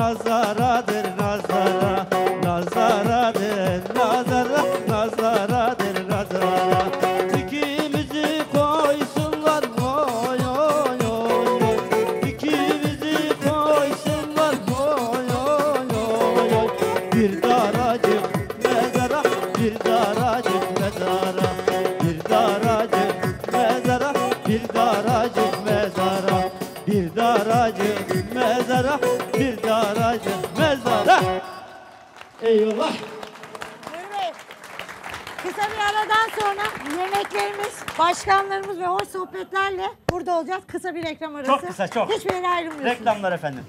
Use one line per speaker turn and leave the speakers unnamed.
nazaradır nazara nazaradır nazara nazaradır nazara. Dikimizi koysunlar oy oy oy dikimizi koysunlar oy oy oy. Bir daracık mezara bir daracık mezara. Bir daracık mezara bir daracık mezara. Eyvallah
Evet. Kısa bir aradan sonra yemeklerimiz, başkanlarımız ve hoş sohbetlerle burada olacağız. Kısa bir reklam arası. Çok
kısa, çok.
Hiçbir yere ayrılmıyorsunuz.
Reklamlar efendim